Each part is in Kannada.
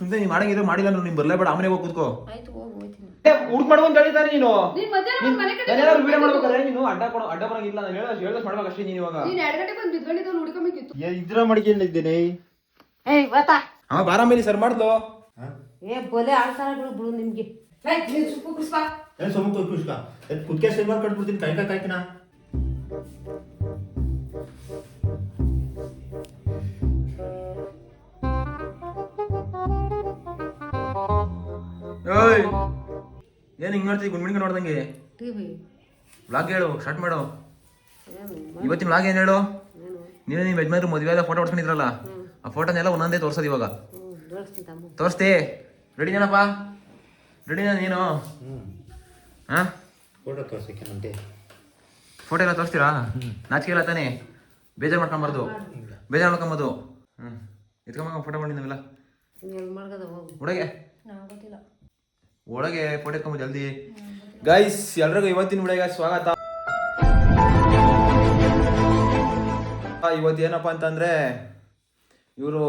ಸುಮ್ಮನೆ ನೀ ಮಾಡಂಗಿದ್ರೆ ಮಾಡಿಲ್ಲ ಅಂದ್ರೆ ನೀನ್ ಬರ್ಲೇಬೇಡ ಆಮೇಲೆ ಹೋಗಿ ಕೂತ್ಕೋ. ಆಯ್ತು ಹೋಗಿ ಹೋಯ್ತೀನಿ. ಹುಡುಕ್ ಮಾಡ್ಕೊಂಡ್ ಹೇಳಿದಾರೆ ನೀನು. ನೀನ್ ಮಧ್ಯಾಹ್ನ ಬಂದ್ ಮನೆ ಕಡೆ ಏನಾದ್ರು ವಿಡಿಯೋ ಮಾಡ್ಬೇಕಾದ್ರೆ ನೀನು? ಅಡ್ಡ ಕೊಡ ಅಡ್ಡ ಬರಂಗಿಲ್ಲ ನಾನು ಹೇಳೋದು ಹೇಳೋದು ಮಾಡ್ಬೇಕಷ್ಟೇ ನೀನು ಇವಾಗ. ನೀನ್ ಎರಡ್ ಗಂಟೆ ಬಂದು ಬಿದ್ಕೊಂಡಿದ್ದು ಹುಡ್ಕೊಂಬೇಕಿತ್ತು. ಇದ್ರ ಮಡಿಕೊಂಡಿದ್ದೀನಿ ಏಯ್ ಬತ್ತಾ ಅವ ಬಾರ ಮೇಲೆ ಸರ್ ಮಾಡ್ದು ಏ ಬಲೆ ಆಡ್ತಾರ ಬಿಡು ಬಿಡು ನಿಮ್ಗೆ. ಏ ನೀನ್ ಸುಪ್ಪು ಸೊಮ್ಮ ಕುಷ್ಕ ಕುದ್ಕೆ ಸಿಲ್ವರ್ ಕಟ್ಬಿಡ್ತೀನಿ ಕೈ ಕೈ ಕಾಯ್ತಿನ ಏಯ್! ಏನ್ ಹಿಂಗ್ ನೋಡ್ತೀವಿ ಗುಂಡ್ಮಿಣ್ಕ ನೋಡ್ದಂಗೆ ಟಿವಿ ವ್ಲಾಗ್ ಹೇಳು ಸ್ಟಾರ್ಟ್ ಮಾಡು. ಇವತ್ತಿನ ಬ್ಲಾಗ್ ಏನು ಹೇಳು? ನೀನು ನಿಮ್ಮ ಯಜಮಾನ್ರು ಮದುವೆ ಎಲ್ಲ ಫೋಟೋ ಹೊಡ್ಕೊಂಡಿದ್ರಲ್ಲ ಆ ಫೋಟೋನೆಲ್ಲ ಒಂದೊಂದೇ ತೋರ್ಸೋದು ಇವಾಗ. ತೋರಿಸ್ತೀ ಜೋಡಿಸ್ತೀನಿ ತಮ್ಮ. ತೋರಿಸ್ತಿ. ರೆಡಿನೇನಪ್ಪ ರೆಡಿನಾ ನೀನು? ಹಾಂ ಹಾ ಫೋಟೋ ತೋರ್ಸಕ್ಕೆ ನಂತೆ ಫೋಟೋ ಎಲ್ಲ ತೋರಿಸ್ತೀರಾ? ನಾಚಿಕೆ ಇಲ್ಲ ತಾನೇ? ಬೇಜಾರು ಮಾಡ್ಕೊಂಬಾರ್ದು. ಬೇಜಾರು ಮಾಡ್ಕೊಂಬೋದು ಹ್ಞೂ ಎತ್ಕೊಂಬ ಫೋಟೋ ಮಾಡಿ ನಾವೆಲ್ಲ. ಹುಡುಗೆ ಎಲ್ ಮಾಡ್ಕದ ಹೋಗು. ಒಳಗೆ ಫೋಟೋ ಎತ್ಕೊಂಬ ಜಲ್ದಿ. ಗೈಸ್ ಎಲ್ರಿಗೂ ಇವತ್ತಿನ ವಿಡಿಯೋಗೆ ಸ್ವಾಗತ. ಇವತ್ತು ಏನಪ್ಪ ಅಂತಂದ್ರೆ ಇವರು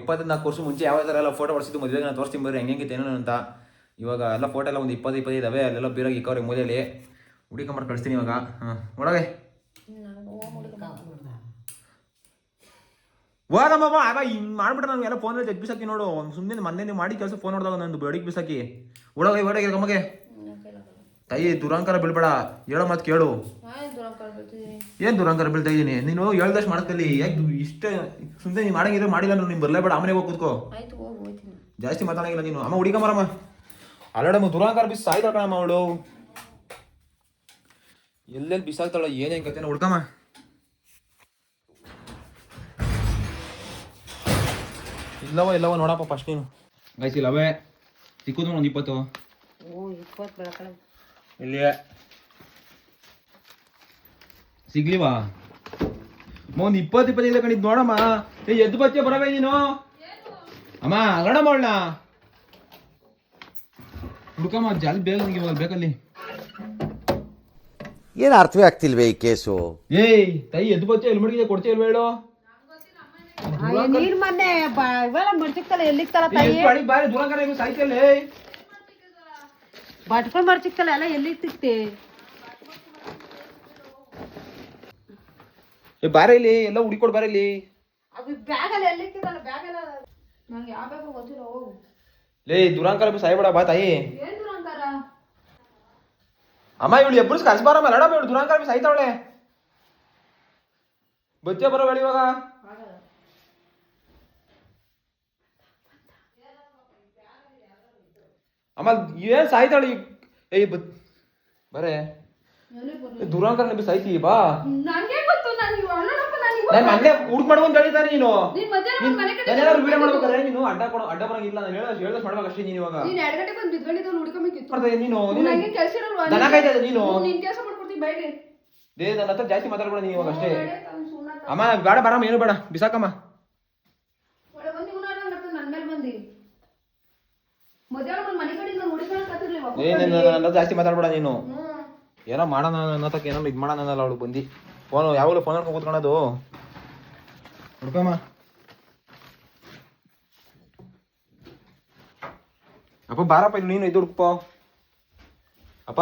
ಇಪ್ಪತ್ನಾಲ್ಕು ವರ್ಷ ಮುಂಚೆ ಯಾವ ಥರ ಎಲ್ಲ ಫೋಟೋ ಹೊಡ್ಸಿದ್ದು ಮದುವೆಗೆ ನಾನು ತೋರಿಸ್ತೀನಿ ಬರ್ರಿ ಹೆಂಗೆ ಏನೇನು ಅಂತ. ಇವಾಗ ಎಲ್ಲ ಫೋಟೋ ಎಲ್ಲ ಒಂದು ಇಪ್ಪತ್ತು ಇಪ್ಪತ್ತು ಇದಾವೆ ಅಲ್ಲೆಲ್ಲ ಬೀರಾಗಿ ಇಕ್ಕವ್ರೆ ಮೂಲೆಯಲ್ಲಿ. ಮಾಡಿ ಕಳಿಸ್ತೀನಿ ಇವಾಗ. ಹಾಂ ಒಳಗೆ. ಹೋಗಮ್ಮಮ್ಮ ಆಗ ಹಿಂಗೆ ಮಾಡ್ಬಿಟ್ರೆ ನಾವು ಎಲ್ಲ ಫೋನ್ ಜಗ್ ಬಿಸಾಕಿ ನೋಡು. ಸುಮ್ಮನೆ ಮೊನ್ನೆ ನೀವು ಮಾಡಿ ಕೆಲಸ ಫೋನ್ ನೋಡಿದಾಗ ನಂದು ಬಡಿಗೆ ಬಿಸಾಕಿ. ಒಳಗೆ ಒಳಗೆ ಕಮ್ಮಗೆ ತಾಯಿ ದುರಂಕಾರ ಬೀಳ್ಬೇಡ. ಹೇಳೋ ಮಾತು ಕೇಳು. ಏನ್ ದುರಂಕಾರ ಬೀಳ್ತಾ ಇದೀನಿ? ನೀನು ಹೇಳ್ದಷ್ಟು ಮಾಡ್ತಲ್ಲಿ ಯಾಕೆ ಇಷ್ಟ ಸುಮ್ಮನೆ ನೀನು ಮಾಡಂಗಿದ್ರೆ ಮಾಡಿಲ್ಲ ನೀನು ಬರಲೇಬೇಡ. ಆಮೇಲೆ ಹೋಗಿ ಕೂತ್ಕೋ. ಜಾಸ್ತಿ ಮಾತಾಡಂಗಿಲ್ಲ ನೀನು. ಅಮ್ಮ ಹುಡುಗಮ್ಮರಮ್ಮ ಅಲ್ಲಡಮ್ಮ ದುರಂಕಾರ ಬಿಸಿ ಸಾಯ್ತಾಳ ಕಣಮ್ಮ ಅವಳು. ಎಲ್ಲೆಲ್ಲಿ ಬಿಸಾಕ್ತಾಳ ಏನೇನ್ ಕತೆ ಹುಡ್ಕಮ್ಮ. ಇಲ್ಲವ ಇಲ್ಲವ ನೋಡಪ್ಪ ಫಸ್ಟ್ ನೀನು. ಗೈಸ್ ಇಲ್ಲವೇ. ಸಿಕ್ಕುದು ಒಂದು ಇಪ್ಪತ್ತು. ಓ ಇಪ್ಪತ್ತು ಬೆಳಕಳ ಇಲ್ಲಿ ಸಿಗ್ಲಿವಾ? ಒಂದು ಇಪ್ಪತ್ತು ಇಪ್ಪತ್ತೈದು ಕಣಿದ್ ನೋಡಮ್ಮ. ಏ ಎದ್ದು ಬಚ್ಚೆ ಬರಬೇ ನೀನು? ಅಮ್ಮ ಅಲ್ಲಣ ಅವಳನ್ನ ಹುಡುಕಮ್ಮ ಜಲ್ ಬೇಗ ನನಗೆ ಇವಾಗ ಬೇಕಲ್ಲಿ. ಏನು ಅರ್ಥವೇ ಆಗ್ತಿಲ್ವೇ ಈ ಕೇಸು? ಏಯ್ ತೈ ಎದ್ದು ಬಚ್ಚೆ ಎಲ್ಲಿ ಮಡಗಿದೆ ಕೊಡ್ತೀಯ ಇಲ್ವ ಹೇಳು? ನೀರ್ ಮೊನ್ನೆ ಇವೆಲ್ಲ ಮಡ್ಚಿಕ್ತಲ್ಲ ಎಲ್ಲಿಕ್ತಲ್ಲ ಏ, ತಾಯಿ ಬಾರಿ ದುರಂಗರ ಇವ್ನು ಸಾಯ್ತಲ್ಲೇ? ಬಟ್ಕೊಂಡ್ ಮಡ್ಚಿಕ್ತಲ್ಲ ಎಲ್ಲ ಎಲ್ಲಿ ತಿಕ್ತಿ ಏ ಬಾರ ಇಲ್ಲಿ ಎಲ್ಲ ಹುಡುಕೊಡ್ ಬಾರ ಇಲ್ಲಿ. ಅದು ಬ್ಯಾಗಲ್ಲಿ ಎಲ್ಲಿಕ್ತಿದಲ್ಲ ಬ್ಯಾಗಲ್ಲ ನಂಗೆ ಯಾವ ಬ್ಯಾಗ ಗೊತ್ತಿಲ್ಲ ಹೋಗು. ಲೇ ದುರಂಕಾರ ಸಾಯ್ಬೇಡ ಬಾ ತಾಯಿ. ಏನ್ ದೂರ ಅಂತಾರ ಅಮ್ಮ ಇವಳು ಎಬ್ಬರು ಕರ್ಸ್ಬಾರಮ್ಮ ಲಡಮ್ಮ ಇವಳು ದುರಂಕಾರ ಸಾಯ್ತಾವಳೆ. ಬಚ್ಚೆ ಬರೋ ಇವಾಗ. ಅಮ್ಮ ಏನ್ ಸಾಯ್ತಾಳೆ ಈ- ಏಯ್ ಬತ್ ಬರೇ. ದುರಂಕಾರ ನಿಮಗೆ ಸಾಯ್ತಿ ಬಾ. ನಾನು ಮೊನ್ನೆ ಹುಡುಕ್ ಮಾಡ್ಕೊಂಡ್ ಹೇಳಿದಾರೆ ನೀನು ಏನಾದ್ರು ವಿಡಿಯೋ ಮಾಡ್ಬೇಕಾದ್ರೆ ನೀನು? ಅಡ್ಡ ಕೊಡ ಅಡ್ಡ ಬರಂಗಿಲ್ಲ ನಾನು ಮಾಡ್ಬೇಕಷ್ಟೇ ನೀನು ಇವಾಗ. ನೀನ್ ಎರಡ್ ಗಂಟೆ ಬಂದು ಬಿದ್ಕೊಂಡಿದ್ದು ಹುಡ್ಕೊಂಬೇಕಿತ್ತು. ಮಾಡ್ತಾ ಇದೀಯ ನೀನು. ನೀನು ನಂಗೆ ಕೆಲ್ಸ ಇರಲ್ವಾ ದನ ಕಾಯ್ತಾ ಇದೀಯ ನೀನು. ಹ್ಞೂ, ನೀನ್ ಕೆಲಸ ಮಾಡ್ಕೊಡ್ತೀನಿ ಬೈಲಿ ದೇ ನನ್ನ ಹತ್ರ ಜಾಸ್ತಿ ಮಾತಾಡ್ಬೇಡ ನೀನು ಇವಾಗ ಅಷ್ಟೇ. ಅಮ್ಮ ಬೇಡ ಬರಮ್ಮ ಏನು ಬೇಡ. ಬಿಸಾಕಮ್ಮ. ಮಧ್ಯಾಹ್ನ ಜಾಸ್ತಿ ಮಾತಾಡ್ಬೇಡ ನೀನು. ಏನೋ ಮಾಡೋಣ ಅನ್ನೋತಕ್ಕೆ ಏನೋ ಇದು ಮಾಡೋಣ ಅನ್ನಲ್ಲ ಅವಳು ಬಂದು. ಫೋನ್ ಯಾವಾಗಲೂ ಫೋನ್ ಹಾಕೊಂಡು ಕೂತ್ಕೊಳ್ಳೋದು. ಹುಡ್ಕಮ್ಮ ಅಪ್ಪ ಬಾರಪ್ಪ ಇಲ್ಲಿ ನೀನು ಇದು ಹುಡುಕಪ್ಪ ಅಪ್ಪ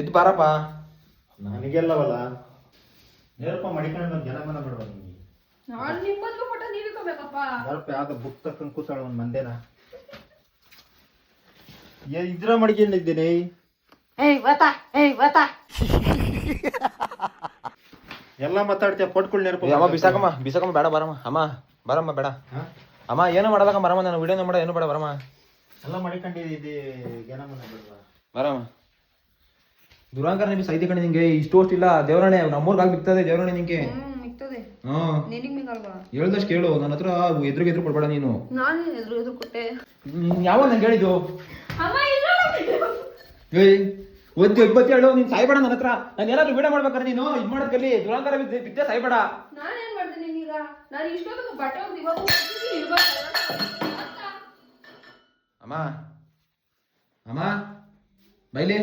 ಎದ್ದು ಬಾರಪ್ಪ. ನನಗೆಲ್ಲವಲ್ಲ? ನೇರಪ್ಪ ಮಡಿಕೊಂಡು ಜನ ಮನ ಬಿಡುವ ನಿಮಗೆ ಯಾವ್ದೋ ಬುಕ್ ತಕ್ಕಂಡ್ ಕೂತಾಳ ಒಂದು ಮಂದೇನ. ಇದ್ರ ಮಡ್ಕೊಂಡಿದ್ದೀನಿ ಏಯ್ ಏಯ್ ಎಲ್ಲ ಮಾತಾಡ್ತೀಯ ಪಟ್ಕೊಳ್ಳಿ ನೆನಪು ಅಮ್ಮ ಬಿಸಾಕಮ್ಮ ಬಿಸಾಕಮ್ಮ ಬೇಡ ಬರಮ್ಮ. ಅಮ್ಮ ಬರಮ್ಮ ಬೇಡ. ಅಮ್ಮ ಏನು ಮಾಡದಾಗ ಬರಮ್ಮ ನಾನು ವಿಡಿಯೋನ ಮಾಡ ಏನು ಬೇಡ ಬರಮ್ಮ. ಎಲ್ಲ ಮಡಿಕೊಂಡಿದ್ದಿ ಬರಮ್ಮ. ದುರಾಂಕಾರ ನಿಮಗೆ ಸೈದಿ ಕಣೆ ನಿಂಗೆ ಇಷ್ಟು ಅಷ್ಟು ಇಲ್ಲ. ದೇವರಣೆ ನಮ್ಮೂರ್ಗೆ ಆಗಿ ಬಿಗ್ತದೆ ದೇವರಣೆ ನಿಂಗೆ. ಹೇಳ್ದಷ್ಟು ಕೇಳು ನನ್ನ ಹತ್ರ ಎದ್ರು ಎದುರು ಕೊಡ್ಬೇಡ ನೀನು. ನಾನು ಎದುರು ಎದುರು ಕೊಟ್ಟೆ. ನೀನ್ ಯಾವ ನಂಗೆ ಹೇಳಿದ್ದು? ಒಂದು ಇಪ್ಪತ್ತು ಹೇಳು ನೀನ್ ಸಾಯ್ಬೇಡ ನನ್ನ ಹತ್ರ. ನಾನು ಏನಾದ್ರು ವಿಡಿಯೋ ಮಾಡ್ಬೇಕಾದ್ರೆ ನೀನು ಇದ್ ಮಾಡೋದ್ಕಲ್ಲಿ ದುರಾಂಕಾರ ಬಿದ್ದೆ ಬಿದ್ದೆ ಸಾಯ್ಬೇಡ. ನಾನು ಏನ್ ಮಾಡ್ತೀನಿ ನಾನು ಬಟ್ಟೆ ಒಂದು ಇರ್ಬೇಕು. ಅಮ್ಮ ಅಮ್ಮ ಬೈಲಿ.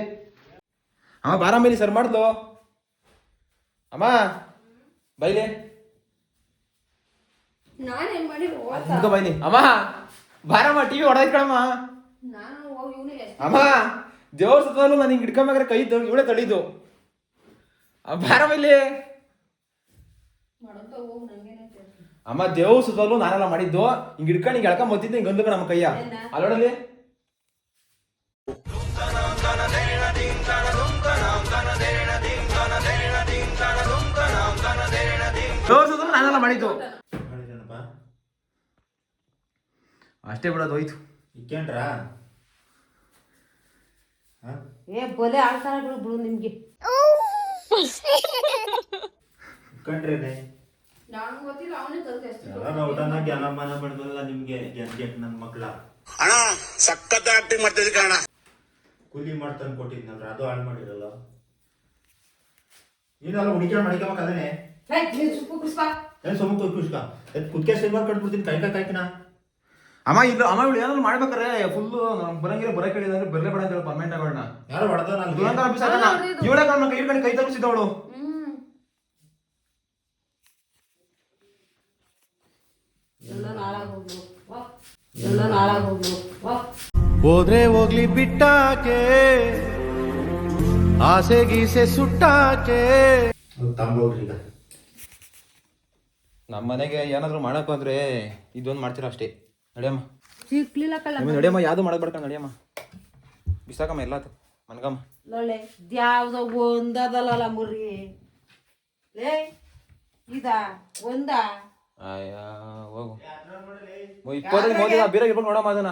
ಅಮ್ಮ ಬಾರಾಮೇಲಿ ಸರ್ ಮಾಡ್ದು ಅಮ್ಮ ಬೈಲಿ. ನಾನೇನ್ ಮಾಡಿ ಬೈಲಿ. ಅಮ್ಮ ಬಾರಮ್ಮ ಟಿವಿ ಹೊಡೆದ್ ಕಣಮ್ಮ. ನಾನು ಹೋಗಿ ಇವನೇ ಎಷ್ಟು ಅಮ್ಮ ದೇವ್ರ ಸುತ್ತಲೂ ನಾನು ಹಿಂಗೆ ಹಿಡ್ಕೊಂಬೇಕಾದ್ರೆ ಕೈ ಇವಳೆ ತಳಿದು. ಬಾರಮ್ಮ ಇಲ್ಲಿ. ಮಾಡೋಂತ ಹೋಗು ನಂಗೇನೈತೆ ಅಮ್ಮ ದೇವ್ರ ಸುತ್ತಲೂ ನಾನೆಲ್ಲ ಮಾಡಿದ್ದು. ಹಿಂಗ್ ಹಿಡ್ಕೊಂಡು ಹಿಂಗೆ ಎಳ್ಕೊಂಡ್ ಬತ್ತಿದ್ದೆ ಹಿಂಗೆ ಗಂದು ನಮ್ಮ ಕೈಯ. ಅಲ್ಲೋಡಲ್ಲಿ. ದೇವ್ರ ಸುತ್ತಲೂ ನಾನೆಲ್ಲ ಮಾಡಿದ್ದು. ಮಾಡಿದೇನಪ್ಪ ಅಷ್ಟೇ ಬಿಡೋದು ಹೋಯ್ತು. ಇಕ್ಕೇಂಡ್ರಾ ಹಾ? ಏ ಬಲೆ ಆಡ್ತಾರ ಬಿಡು ಬಿಡು ನಿಮ್ಗೆ. ಇಕ್ಕಂಡ್ರೇನೆ? ಗೊತ್ತಿಲ್ಲ ಅವನೇ ಕಲ್ತೆ ಅಷ್ಟೇ. ಯಾರು ಊಟನ ಜ್ಞಾನಮಾನ ಬೆಳೆದಲ್ಲ ನಿಮ್ಗೆ ಗೆಟ್ ನನ್ನ ಮಕ್ಳ. ಅಣ್ಣ ಸಖತ್ ಆಕ್ಟಿಂಗ್ ಮಾಡ್ತಿದ್ದೆ ಕಣ ಕೂಲಿ ಮಾಡ್ತಾನೆ ಕೊಟ್ಟಿದ್ನಲ್ರ ಅದು ಹಾಳು ಮಾಡಿರಲ್ಲ. ನೀನಲ್ಲ ಹುಡುಕ್ಯಾಳ ಮಡಿಕಬೇಕು ಅದೇನೆ ಹೇ, ನೀನ್ ಸುಪ್ಪು ಕುಸ್ಬಾ. ಏನ್ ಸುಮ್ಮ ಕುಷ್ಕ. ಕುದ್ಕೆ ಸಿನಿಮಾ ಕಟ್ಬಿಡ್ತೀನಿ ಕೈ ಕೈ ಕಾಯ್ಕಿನ ಅಮ್ಮ ಇಲ್ಲ ಅಮ್ಮ ಇವಳು ಏನಾದ್ರು ಮಾಡ್ಬೇಕಾರೆ ಫುಲ್ ಬರಂಗಿಲ್ಲ ಬರಕ್ ಹೇಳಿದ್ರೆ ಬರ್ಲೇ ಬೇಡ ಅಂತ ಹೇಳಿ ಪರ್ಮನೆಂಟ್ ಆಗೋಣ ಯಾರು ಹೊಡೆದ ನಾನು ದುರಂಕಾರ ಬಿಸಾಕಣ ಇವಳೆ ಕೈ ಹಿಡ್ಕೊಂಡು ಕೈ ತಪ್ಪಿಸಿದವಳು ಎಲ್ಲ ನಾಳಾಗ್ ಹೋಗ್ಲು. ವಾ. ಎಲ್ಲ ನಾಳಾಗ್ ಹೋಗ್ಲು. ವಾ. ಹೋದ್ರೆ ಹೋಗ್ಲಿ ಬಿಟ್ಟಾಕೆ ಆಸೆ ಗೀಸೆ ಸುಟ್ಟಾಕೆ. ನಮ್ಮ ಮನೆಗೆ ಏನಾದ್ರು ಮಾಡಕ್ ಬಂದ್ರೆ ಇದೊಂದು ಮಾಡ್ತೀರಾ ಅಷ್ಟೇ. ನಡಿಯಮ್ಮ. ನಡಿಯಮ್ಮ ಯಾವ್ದು ಮಾಡೋದ್ ನಡೆಯಮ್ಮ ನಡಿಯಮ್ಮ? ಬಿಸಾಕಮ್ಮ ಎಲ್ಲ ಮನ್ಗಮ್ಮ. ಲೊಳ್ಳೆ ಇದ್ಯಾವ್ದೋ ಒಂದದಲ್ಲ ಮುರಿ ಲೇ ಇದ ಒಂದ. ಅಯ್ಯ ಹೋಗು. ಮೋದಿ ಬೀರ ಇರ್ಬೇಕು ನೋಡಮ್ಮ ಅದನ್ನ.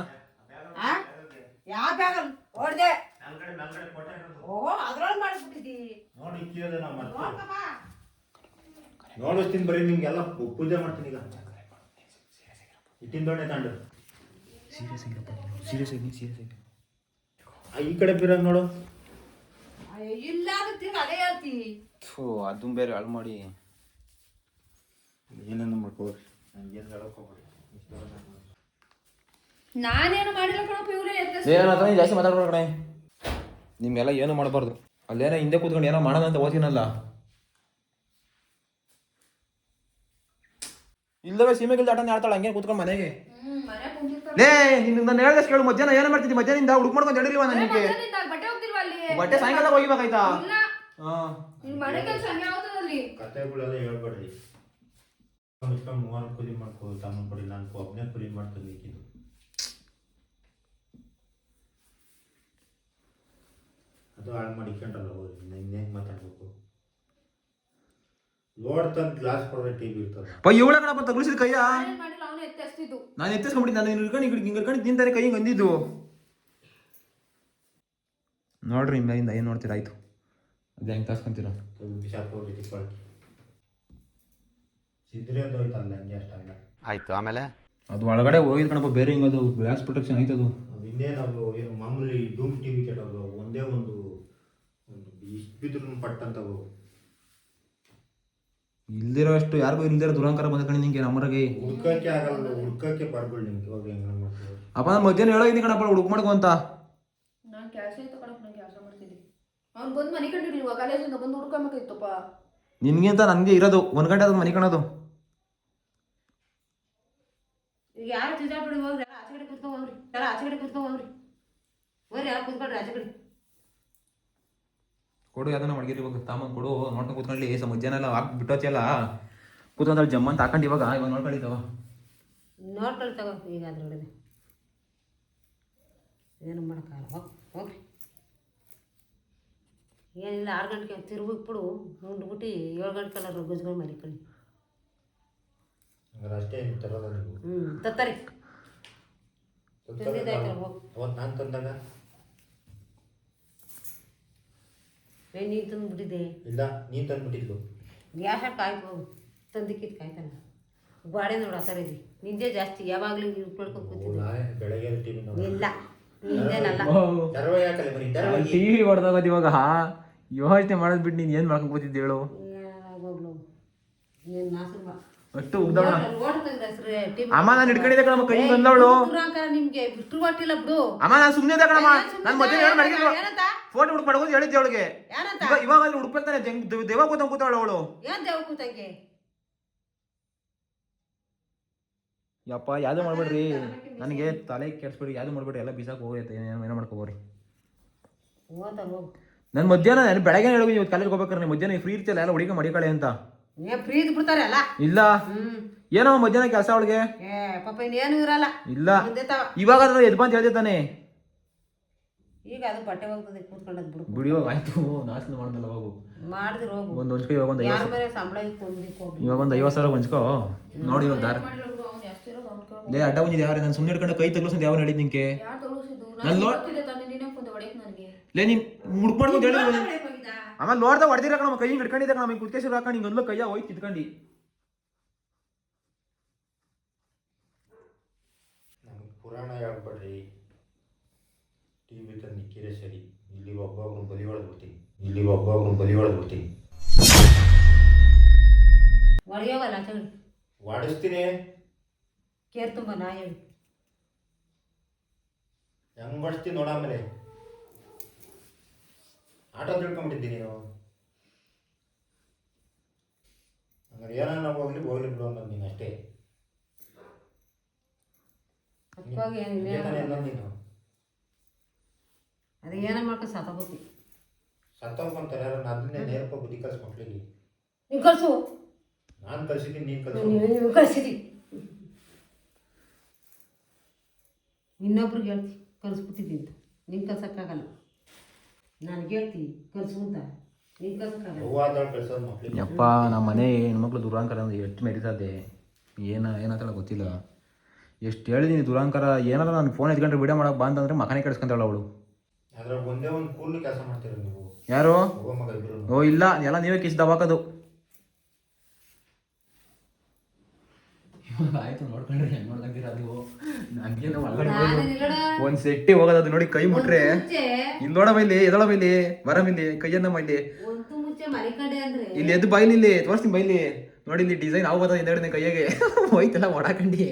ಯಾವ ಬ್ಯಾಗಲ್ ಹೊಡ್ದೆ ಓ ಅದ್ರೊಳಗೆ ಮಾಡ್ಬಿಟ್ಟಿದ್ದಿ ನೋಡಿ. ನೋಡಿಸ್ತೀನಿ ಬರೀ ನಿಮ್ಗೆಲ್ಲ ಪೂಜೆ ಮಾಡ್ತೀನಿ ಈಗ. ಇಟ್ಟಿನ ದೊಡ್ಡ ತಂಡು ಸೀರಿಯಸ್ ಆಗಿ ಸೀರಿಯಸ್ ಆಗಿ ಆ, ಈ ಕಡೆ ಬಿರಂಗ್ ನೋಡು. ಅಯ್ಯೋ, ಇಲ್ಲ ತಿರ್ಗಿ ಅದೇ ಹೇಳ್ತಿ. ಥೂ ಅದನ್ನ ಬೇರೆ ಹಾಳು ಮಾಡಿ. ಏನೇನು ಮಾಡ್ಕೋರಿ ಏನು ಹೇಳಕ್ ಹೋಗ್ಬೇಡಿ ನಾನೇನು ಮಾಡಿಲ್ಲ ಕಣಪ್ಪ ಇವರೇ ಏನ ಜಾಸ್ತಿ ಮಾತಾಡ್ಬೇಡ ಕಣೆ. ನಿಮ್ಗೆಲ್ಲ ಏನು ಮಾಡಬಾರ್ದು. ಅಲ್ಲೇನೋ ಹಿಂದೆ ಕೂತ್ಕೊಂಡು ಏನೋ ಮಾಡೋಣ ಅಂತ ಓದ್ತೀನಲ್ಲ. ಇಲ್ಲವೇ ಸೀಮೆ ಗಿಲ್ದ ಆಟನೇ ಆಡ್ತಾಳೆ ಹಂಗೆ ಕೂತ್ಕೊಂಡು ಮನೆಗೆ? ಲೇ ನಿನ್ನ ನಾನು ಹೇಳ್ದಷ್ಟು ಕೇಳು ಮಧ್ಯಾಹ್ನ ಏನು ಮಾಡ್ತಿದ್ದಿ? ಮಧ್ಯಾಹ್ನದಿಂದ ಹುಡುಕ್ ಮಾಡ್ಕೊಂಡು ಹೇಳಿಲ್ವಾ ನನಗೆ? ಬಟ್ಟೆ ಸಾಯಂಕಾಲ ಹೋಗಿಬೇಕಾಯ್ತಾ ಕತೆಗಳೆಲ್ಲ ಹೇಳ್ಬೇಡ್ರಿ. ಮೂವರು ಮಾಡ್ಕೋ ತಮ್ಮ ಕೊಡಿ ನಾನು ಒಬ್ಬನೇ ಮಾಡ್ತೀನಿ ಅದು ಹಾಳು ಮಾಡಿಕೊಂಡ್ರಲ್ಲ ಹೋಗಿ ಇನ್ನೇನು ಮಾತಾಡ್ಬೇಕು? ಲೋಡ್ ತಂದು ಗ್ಲಾಸ್ ಕೊಡೋದು ಟಿ ವಿ ಇರ್ತದೆ ಪ ಇವಳ ಕಣಪ್ಪ ತಗುಲಿಸಿದ ಕೈಯ? ಮಾಡಿಲ್ಲ ಅವನೇ ಎತ್ತೆಸ್ತಿದ್ದು. ನಾನು ಎತ್ತಿಸ್ಕೊಂಡ್ಬಿಟ್ಟು ನಾನು ಹಿಡ್ಕೊಂಡು ಹಿಂಗೆ ಹಿಡ್ಕೊಂಡು ನಿಂತಾರೆ ಕೈ ಹಿಂಗೆ ನೋಡ್ರಿ ಹಿಂಗಿಂದ ಏನು ನೋಡ್ತೀರಾ ಆಯ್ತು. ಅದು ಹೆಂಗೆ ತಾಸ್ಕೊಂತೀರ? ಆಯ್ತು ಆಮೇಲೆ? ಅದು ಒಳಗಡೆ ಹೋಗಿದ್ ಕಣಪ್ಪ ಬೇರೆ ಹಿಂಗೆ ಅದು ಗ್ಲಾಸ್ ಪ್ರೊಟೆಕ್ಷನ್ ಆಯ್ತು ಅದು. ಅದು ಇನ್ನೇನು ಏನು ಮಾಮೂಲಿ ಡೂಮ್ ಟಿ ವಿ ಕೆಟ್ಟೋದು ಒಂದೇ ಒಂದು ಒಂದು ಇಷ್ಟು ಬಿದ್ರು ಪಟ್ಟಂತವು ಇಲ್ದಿರೋ ಅಷ್ಟು ಯಾರಿಗೂ ಇಲ್ದಿರೋ ದುರಂಕಾರ ಬಂದ ಕಣಿ ನಿಂಗೆ ನಮ್ಮ ಹುಡ್ಕಕ್ಕೆ ಆಗಲ್ಲ ಹುಡ್ಕಕ್ಕೆ ಬರ್ಗಳು ನಿಮ್ಗೆ ಹೋಗಿ ಹೆಂಗ ಮಾಡ್ತೀವಿ ಅಪ್ಪ ನಾನು ಮಧ್ಯಾಹ್ನ ಹೇಳೋಗಿದ್ದೀನಿ ಕಣಪ್ಪ ಹುಡುಕ್ ಮಾಡ್ಕೊ ಅಂತ. ನಾನು ಕೆಲಸ ಇತ್ತು ಕಣಪ್ಪ ನಂಗೆ ಕೆಲಸ ಮಾಡ್ತಿದ್ದೆ. ಅವ್ನು ಬಂದು ಮನೆ ಇವಾಗ ಕಾಲೇಜಿಂದ ಬಂದು ಹುಡ್ಕೊಂಬೇಕಿತ್ತಪ್ಪ. ನಿನ್ಗಿಂತ ನನಗೆ ಇರೋದು ಒಂದು ಗಂಟೆ ಅದು ಮನೆ ಕಣೋದು. ಈಗ ಯಾರು ತಿಂದಾಬಿಡಿ ಹೋಗ್ರಿ. ಎಲ್ಲ ಆಚೆ ಕಡೆ ಕುತ್ಕೊ ಹೋಗ್ರಿ. ಎಲ್ಲ ಆಚೆ ಕಡೆ ಕುತ್ಕೊ ಹೋಗ್ರಿ. ಹೋಗ್ರಿ ಯಾರು ಕೂತ್ಕೊಳ್ರಿ ಆಚೆ ಕಡೆ. ಕೊಡು ಯಾವ್ದನ್ನ ಮಡಗಿರಿ ಇವಾಗ ತಾಮನ್ ಕೊಡು. ನೋಡ್ಕೊಂಡು ಕೂತ್ಕೊಳ್ಳಿ ಸ ಮಧ್ಯಾಹ್ನ ಎಲ್ಲ ಹಾಕಿ ಬಿಟ್ಟೋತಿಯಲ್ಲ ಕೂತ್ಕೊಂಡಲ್ಲಿ ಜಮ್ಮ ಅಂತ ಹಾಕೊಂಡು ಇವಾಗ ಇವಾಗ ನೋಡ್ಕೊಂಡಿದ್ದಾವ ನೋಡ್ಕೊಳ್ಳಿ ತಗೋ ಈಗ ಅದ್ರೊಳಗೆ ಏನು ಮಾಡೋಕ್ಕಾಗಲ್ಲ ಹೋಗಿ ಹೋಗ್ರಿ ಏನಿಲ್ಲ ಆರು ಗಂಟೆಗೆ ತಿರುಗಿಬಿಡು ಉಂಡ್ಬಿಟ್ಟು ಏಳು ಗಂಟೆಗೆಲ್ಲ ಗುಜ್ಗಳು ಮರಿಕೊಳ್ಳಿ ಅಷ್ಟೇ ತರೋದ ನೀವು? ಹ್ಞೂ ತತ್ತರಿ. ತಂದಿದ್ದಾಯ್ತಲ್ಲ ಹೋಗಿ. ಅವತ್ತು ನಾನು ತಂದಾಗ? ಏ ನೀನು ತಂದುಬಿಟ್ಟಿದ್ದೆ. ಇಲ್ಲ ನೀ ತಂದ್ಬಿಟ್ಟಿದ್ಲು ಗ್ಯಾಸ್ ಕಾಯ್ತು ತಂದಿಕ್ಕಿದ್ದು ಕಾಯ್ತಾನ ಗಾಡಿ ನೋಡು ಆ ಥರ ಇದೆ. ನಿಂದೆ ಜಾಸ್ತಿ ಯಾವಾಗಲೂ ಇಟ್ಕೊಳ್ಕೊಂಡು ಕೂತಿದ್ದೆ. ನಾಳೆ ಬೆಳಗ್ಗೆ ಟಿ ವಿ ನೋಡಿ. ಇಲ್ಲ ನಿಂದೇನಲ್ಲ ಧಾರಾವಾಹಿ ಹಾಕಲ್ಲ ಬರೀ ಧಾರಾವಾಹಿ ಟಿ ವಿ ಹೊಡೆದೋಗೋದು ಇವಾಗ ಯೋಚನೆ ಮಾಡೋದು ಬಿಟ್ಟು ನೀನು ಏನು ಮಾಡ್ಕೊಂಡು ಕೂತಿದ್ದೆ ಹೇಳು. ಹೋಗ್ಲು ನೀನು ನಾಸರು ಬಾ ಅಷ್ಟು ಉಗ್ದವಣ ಅಮ್ಮ ನಾನು ಹಿಡ್ಕೊಂಡಿದ್ದೆ ಕಣಮ್ಮ ಕೈ ಬಂದವಳು. ನಿಮ್ಗೆ ಬಿಟ್ರು ಕೊಟ್ಟಿಲ್ಲ ಬಿಡು. ಅಮ್ಮ ನಾನು ಸುಮ್ಮನೆ ಇದ್ದೆ ಕಣಮ್ಮ. ಏನ್ ಸುಮ್ನೆ ನಾನು ಮಧ್ಯಾಹ್ನ ಹೇಳಿ ಫೋಟೋ ಹುಡುಕ್ ಮಾಡ್ಕೊಂಡು ಹೇಳಿದ್ದೆ ಅವಳಿಗೆ. ಇವಾಗ ಅಲ್ಲಿ ಹುಡುಕ್ಬೇಕಾನೆ ದೇವ ಕೂತಂಗ್ ಕೂತಾವಳು ಅವಳು. ಏನ್ ದೇವ್ ಕೂತಂಗೆ? ಯಪ್ಪ ಯಾವುದು ಮಾಡ್ಬೇಡ್ರಿ? ನನಗೆ ತಲೆ ಕೆಡ್ಸ್ಬೇಡಿ ಯಾವುದು ಮಾಡ್ಬೇಡ್ರಿ? ಎಲ್ಲ ಬಿಸಾಕ್ ಹೋಗೈತೆ ಏನೋ ಏನು ಮಾಡ್ಕೋಬೋರಿ ನನ್ನ ಮಧ್ಯಾಹ್ನ ನಾನು ಬೆಳಗ್ಗೆ ಹೇಳಿ ಇವತ್ತು ಕಾಲೇಜ್ಗೆ ಹೋಗ್ಬೇಕಾರೆ ಮಧ್ಯಾಹ್ನ ಫ್ರೀ ಇರ್ತಿಲ್ಲ ಎಲ್ಲ ಹುಡುಗಿ ಮಡಿಕಳೆ ಅಂತ. ಏ ಪ್ರೀತಿ ಬಿಡ್ತಾರೆ ಅಲ್ಲ? ಇಲ್ಲ. ಏನೋ ಮಧ್ಯಾಹ್ನ ಕೆಲಸ ಅವಳಿಗೆ? ಏ ಪಾಪ ಇನ್ನೇನು ಇರಲ್ಲ. ಇಲ್ಲ. ಇವಾಗ ಎದ್ ಬಂತ ಹೇಳ್ದೆ ಈಗ ಅದು ಬಟ್ಟೆ ಹೋಗ್ತದೆ ಕೂತ್ಕೊಂಡದ್ ಬಿಡು. ಬಿಡಿಯೋ ಆಯ್ತು. ನಾಶನ ಮಾಡ್ದಲ್ಲ ಹೋಗು. ಮಾಡಿದ್ರೆ ಹೋಗು. ಒಂದು ಹೊಂಚ್ಕೊ ಇವಾಗ ಒಂದು ಯಾರ ಐವತ್ತು ಮೇಲೆ ಸಂಬಳ ತಂದಿಕ್ ಹೋಗಿ ಇವಾಗ ಒಂದು ಐವತ್ತು ಸಾವಿರ ಹೊಂಚ್ಕೋ ನೋಡಿ ಇವಾಗ ದಾರ. ಲೇ ಅಡ್ಡ ಬಂದಿದೆ ಯಾರು? ನಾನು ಸುಮ್ಮನೆ ಹಿಡ್ಕೊಂಡು ಕೈ ತಗ್ಲಿಸ್ ಯಾವ ಹೇಳಿದ್ ನಿಂಗೆ. ನಾನು ಲೇ ನೀನ್ ಮುಡ್ಕೊಂಡು ಹೇಳಿ ಆಮೇಲೆ ನೋಡ್ದೆ ಹೊಡೆದಿರ ನಮ್ಮ ಕೈ ಹಿಂಗೆ ಹಿಡ್ಕೊಂಡಿದ್ದ ನಮಗೆ ಕುತ್ಕೇಶ್ವರ ಹಾಕೊಂಡು ಹಿಂಗೆ ಒಂದ್ಲ ಕೈಯ ಹೋಯ್ತು ತಿದ್ಕೊಂಡು ನಮಗೆ ಪುರಾಣ ಹೇಳ್ಬೇಡ್ರಿ. ಟಿ ವಿ ತಂದು ನಿಕ್ಕಿರೆ ಸರಿ. ಇಲ್ಲಿ ಒಬ್ಬೊಬ್ರು ಬಲಿ ಹೊಡೆದು ಬಿಡ್ತೀನಿ. ಇಲ್ಲಿ ಒಬ್ಬೊಬ್ರು ಬಲಿ ಹೊಡೆದು ಬಿಡ್ತೀನಿ. ಒಡೆಯೋಗಲ್ಲ ಚಳಿ ವಾಡಿಸ್ತೀನಿ ಕೇರ್ ತುಂಬ ನಾ ಹೇಳಿ ಹೆಂಗ್ ಬಡಿಸ್ತೀನಿ ನೋಡ ಆಮೇಲೆ. ಆಟೋ ತಿಳ್ಕೊಂಬಿಟ್ಟಿದ್ದೀನಿ ನೀನು. ಹಂಗಾರೆ ಏನಾರ ಹೋಗ್ಲಿ ಹೋಗ್ಲಿ ಬಿಡು ಅನ್ನೋದು ನೀನು ಅಷ್ಟೇ. ಹತ್ವಾಗಿ ಏನು ಇದೇ ತಾನೇ ಅನ್ನೋದು ನೀನು. ಅದು ಏನೋ ಮಾಡ್ಕೊ ಸತ್ತೋಗ್ತಿ ಸತ್ತೋಗ್ಕೊಂತಾರೆ ಯಾರು ಅದನ್ನೇ ನೇರಪ್ಪ ಬುದ್ಧಿ ಕಲ್ಸ್ಕೊಟ್ಲಿ ನೀವು ಕಳ್ಸು. ನಾನು ಕಲ್ಸಿದ್ದೀನಿ ನೀನು ಕಲ್ಸು ನೀವು ಕಳ್ಸಿದಿ. ಇನ್ನೊಬ್ರಿಗೆ ಹೇಳ್ತಿ ಕಲ್ಸ್ಬಿಟ್ಟಿದ್ದೀನಿ ನಿಂಗೆ ಕಲ್ಸೋಕ್ಕಾಗಲ್ಲ ಕಲ್ಸು ಅಂತ. ಯಪ್ಪ ನಮ್ಮ ಮನೆ ಹೆಣ್ಮಕ್ಳು ದುರಾಂಕಾರ ಅಂದ್ರೆ ಎಷ್ಟು ನಡೀತದೆ ಏನ ಏನಂತ ಗೊತ್ತಿಲ್ಲ. ಎಷ್ಟು ಹೇಳಿದೀನಿ ದುರಾಂಕಾರ. ಏನಾರ ನಾನು ಫೋನ್ ಎತ್ಕೊಂಡ್ರೆ ವಿಡಿಯೋ ಮಾಡಕ್ಕೆ ಬಾ ಅಂತಂದ್ರೆ ಮಕನೇ ಕೆಡಿಸ್ಕೊಂತಾಳ ಅವಳು. ಅದ್ರಾಗ ಒಂದೇ ಒಂದು ಕೂಲಿ ಕೆಲಸ ಮಾಡ್ತೀರ ನೀವು. ಯಾರು? ಓ ಇಲ್ಲ ಎಲ್ಲ ನೀವೇ ಕಿಸ್ ದವಾಕದು ಆಯ್ತು ನೋಡ್ಕೊಂಡ್ರೆ ಹೆಂಗ್ ನೋಡ್ಕೊಂತೀರ ಅದು ನನ್ಗೇನು ಒಳಗಡೆ ನಾನು ನಿಲ್ಲಡ ಒಂದ್ ಸೆಟ್ಟಿ ಹೋಗೋದು ಅದು ನೋಡಿ ಕೈ ಮುಟ್ರೆ. ಇಲ್ಲೋಡ ಇಲ್ಲಿ ನೋಡ ಬೈಲಿ ಎದಳ ಬೈಲಿ ಬರ ಬೈಲಿ ಕೈಯನ್ನ ಬೈಲಿ. ಇಲ್ಲಿ ಎದ್ದು ಬೈಲಿ ಇಲ್ಲಿ ತೋರಿಸ್ತೀನಿ ಬೈಲಿ. ನೋಡಿ ಇಲ್ಲಿ ಡಿಸೈನ್ ಆಗ ಬರ್ತದೆ ಹಿಂದೆ ಕೈಯಾಗೆ. ಹೋಯ್ತಲ್ಲ ಒಡಾಕಂಡಿ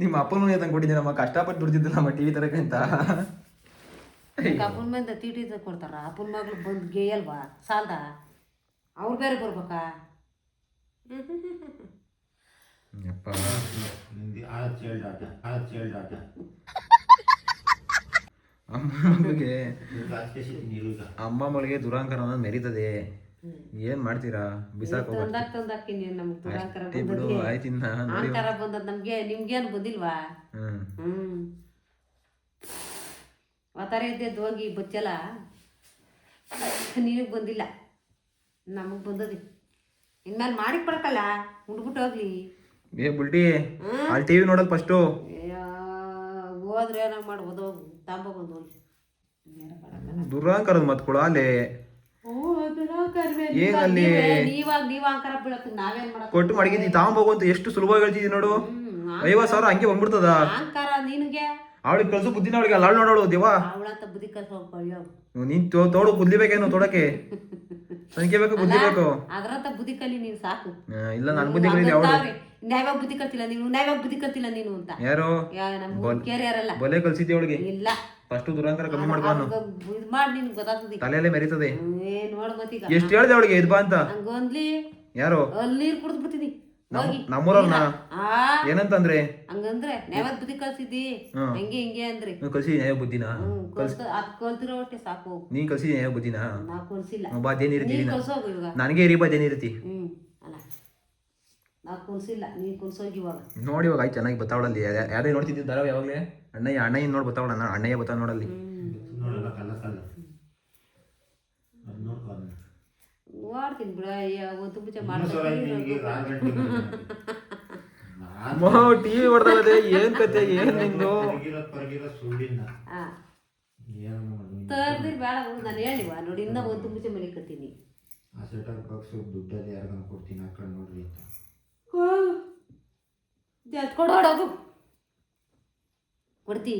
ನಿಮ್ಮ ಅಪ್ಪನೂ ತಂದು ಕೊಟ್ಟಿದ್ದೆ ನಮ್ಮ ಕಷ್ಟಪಟ್ಟು ದುಡ್ದಿದ್ದು ನಮ್ಮ ಟಿವಿ ತರಕಂತ. ಅಂತ ಅಪ್ಪನ ಮೇಲೆ ತೀಟಿ ಕೊಡ್ತಾರ. ಅಪ್ಪನ ಮಗಳು ಬಂದು ಗೇಯಲ್ವಾ? ಸಾಲ್ದ? ಅವ್ರು ಬೇರೆ ಬರ್ಬೇಕಾ? ಅಮ್ಮ ಮಳಿಗೆ ದುರಾಂಕರ ಅನ್ನೋದು ಮೆರೀತದೆ. ಏನ್ ಮಾಡ್ತೀರಾ? ಬಿಸಾಕ ಹೋಗ್ಬೇಡಿ. ತಂದಾಕ್ ತಂದಾಕಿನಿ ನಮ್ಗೆ ದುರಾಂಕರ ಬಿಡು ಬಂದದ್ಗೆ. ಆಯ್ತಿನ್ನ ನೋಡಿ ಆಂಕಾರ ಬಂದದ್ ನಮ್ಗೆ ನಿಮ್ಗೇನು ಬಂದಿಲ್ವಾ ಹ್ಮ್. ಹ್ಮ್. ಅವತಾರ ಇದ್ದದ್ದು ಹೋಗಿ ಬಂದಿಲ್ಲ. ನಮಗೆ ಬಂದದಿ ಇನ್ಮೇಲೆ ಮಾಡಿ ಕೊಡಕಲ್ಲ ಹುಡ್ಬಿಟ್ಟು ಹೋಗ್ಲಿ. ಏ ಬುಲ್ಟಿ ಅಲ್ಲಿ ಟಿವಿ ನೋಡೋದು ಫಸ್ಟ್ ಹೋದ್ರೆ ಏನೋ ಮಾಡ್ಬೋದು ತಾಂಬ ಬಂದು ದುರಾಂಕರದ ಮತ್ಕೊಳ ಅಲ್ಲೇ? ಏನಲ್ಲಿ? ಕೊಟ್ಟು ಮಡಗಿದ್ದಿ ತಾಂಬೋಗು ಅಂತ ಎಷ್ಟು ಸುಲಭವಾಗಿ ಹೇಳ್ತಿದ್ದಿ ನೋಡು. ಐವತ್ತು ಸಾವಿರ ಹಂಗೆ ಬಂದ್ಬಿಡ್ತದ. ಅಹಂಕಾರ ನಿನಗೆ? ಅವಳಿಗೆ ಕಳ್ಸು ಬುದ್ಧಿನ ಅವಳಿಗೆ ಅಲ್ಲ ನೋಡೋಳು ದೇವಾ ಅವಳಂತ ಬುದ್ಧಿ ಕಲ್ಸೋಗ್ಕೊಳ್ಳೋ ನೀನ್ ತೋ- ತೋಡು ಬುದ್ಧಿ ಬೇಕೇನು ತೋಡಕ್ಕೆ? ಸಂಖ್ಯೆ ಬೇಕು ಬುದ್ಧಿ ಬೇಕು. ಅದ್ರಂತ ಬುದ್ಧಿ ಕಲಿ ನೀನ್ ಸಾಕು. ಇಲ್ಲ ನನ್ ಬುದ್ಧಿ ಕಲಿ ಅವಳು ನ್ಯಾಯವಾಗಿ ಬುದ್ಧಿ ಕಲ್ತಿಲ್ಲ ನೀನು ನ್ಯಾಯವಾಗಿ ಬುದ್ಧಿ ಕಲ್ತಿಲ್ಲ ನೀನು ಅಂತ. ಯಾರು? ಯಾ ನಮ್ಮ ಕೇರಿಯರಲ್ಲ ಬಲೆ ಕಲ್ಸಿದ್ದೆ ಅವಳಿಗೆ? ಇಲ್ಲ. ಫಸ್ಟ್ ದುರಂತರ ಕಮ್ಮಿ ಮಾಡ್ಕೊಂಡು ಇದು ಮಾಡಿ ನಿನ್ಗೆ ಗೊತ್ತಾಗ್ತದೆ ತಲೆಯಲ್ಲೇ ಮೆರೀತದೆ. ನೋಡ್ ಮತ್ತೀಗ. ಎಷ್ಟು ಹೇಳ್ದೆ ಅವಳಿಗೆ ಇದು ಬಾ ಅಂತ? ಹಂಗೊಂದ್ಲಿ ಯಾರು? ಅಲ್ಲಿ ನೀರ್ ಕುಡ್ದು ಬಿಡ್ತೀನಿ ಹೋಗಿ ನಮ್ಮೂರವ್ರನ್ನ? ಏನಂತಂದ್ರೆ? ಹಂಗಂದ್ರೆ ನ್ಯಾಯವಾದ ಬುದ್ಧಿ ಕಲ್ಸಿದ್ದಿ. ಹಂಗೆ ಹಿಂಗೆ ಅಂದ್ರೆ. ನೀವ್ ಕಲ್ಸಿ ನ್ಯಾಯ ಬುದ್ಧಿನ? ಹ್ಮ್ ಕಲ್ಸ. ಅದ್ ಕಲ್ತಿರೋ ಒಟ್ಟೆ ಸಾಕು. ನೀನ್ ನ್ಯಾಯ ಬುದ್ಧಿನ? ನಾ ಕಲ್ಸಿಲ್ಲ. ನನಗೆ ಇರಿ ಬಾ ಅದೇನಿರ್ತಿ ಹ್ಮ್ ಅಲ್ಲ. ನಾ ಕಲ್ಸಿಲ್ಲ ನೀನ್ ಕಲ್ಸೋಗಿ ಇವಾಗ. ನೋಡಿ ಇವಾಗ ಆಯ್ತು ಚೆನ್ನಾಗಿ ಬತ್ತಾವಳಲ್ಲಿ. ಯಾರೇ ನೋಡ್ತಿದ್ದಿ ಧಾರಾವ ಯಾವಾಗಲೇ? ಅಣ್ಣಯ್ಯ ಅಣ್ಣಯ್ಯ ನೋಡಿ ಬತ್ತಾವಳ ಅಣ್ಣಯ್ಯ ಬತ್ತಾವ ನೋಡಲ್ಲ ಕಲ್ಲ ಕಲ್ಲ ಅದು ನೋಡ್ಕೊ ಅದನ್ನ ಮಾಡ್ತೀನಿ ಬಿಡ ಒಂದು ಟಿವಿ ಏನ್ ಕತೆ ಏನ್ ನಿಂದು ತರ್ದಿರ್ ಬೇಡ ನಾನು ಹೇಳಿವ ನೋಡಿ ಇನ್ನ ಒಂದು ಮಲಿಕತ್ತೀನಿ ಆ ಸೆಟಪ್ ಬಾಕ್ಸು ದುಡ್ಡಲ್ಲಿ ಯಾರಿಗಾನ ಕೊಡ್ತೀನಿ ಹಾಕೊಂಡು ನೋಡ್ರಿ ಅಂತ ಕೊಡೋಡೋಗು ಕೊಡ್ತಿ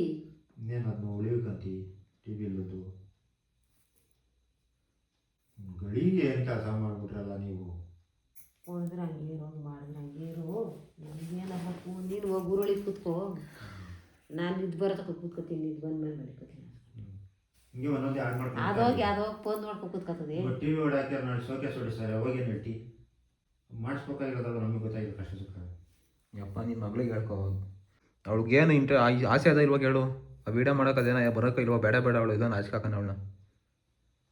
ಇನ್ನೇನು ಅದನ್ನ ಉಳಿಬೇಕಂತಿ ಟಿ ವಿಲದ್ದು ಗಳಿಗೆ ಏನು ಕೆಲಸ ಮಾಡಿಬಿಟ್ರಲ್ಲ ನೀವು? ಹೋದ್ರೆ ಹಂಗೆ ಇರೋ ಮಾಡಿದ್ರೆ ಹಂಗೆ ಇರು. ನನಗೇನಪ್ಪ ನೀನು ಹೋಗಿ ಊರೊಳಗೆ ಕೂತ್ಕೋ. ನಾನು ಇದು ಬರತಕ್ಕ ಕೂತ್ಕೋತೀನಿ ಇದು ಬಂದ್ಮೇಲೆ ಮಲಿಕೋತೀನಿ ಹಿಂಗೆ ಒಂದೊಂದು ಆಡ್ ಮಾಡ್ಕೊಂಡು ಅದೋಗಿ ಯಾವ್ದೋ ಫೋನ್ ನೋಡ್ಕೊ ಕೂತ್ಕೋತದೆ ಟಿ ವಿ ಹೊಡಾಕ್ಯಾರ ನಾಳೆ ಸೋಕೆ ಹೊಡಿಸ್ತಾರೆ ಸರ್ ಏನು ಹೇಳ್ತಿ ಮಾಡಿಸ್ಬೇಕಾಗಿರೋದಾಗ ನಮಗೆ ಗೊತ್ತಾಗಿದೆ ಕಷ್ಟ ಸುಖ. ಯಪ್ಪ ನಿನ್ನ ಮಗಳಿಗೆ ಹೇಳ್ಕೊ. ಅವಳಿಗೇನು ಇಂಟ್ರ ಆಸೆ ಅದ ಇಲ್ವಾ ಕೇಳು. ಆ ವೀಡಿಯೋ ಮಾಡೋಕೆ ಅದೇನ ಬರೋಕೆ ಇಲ್ವಾ ಬೇಡ ಬೇಡ ಅವಳು ಇದನ್ನ ಆಚೆ ಹಾಕೋಣ ಅವಳನ್ನ.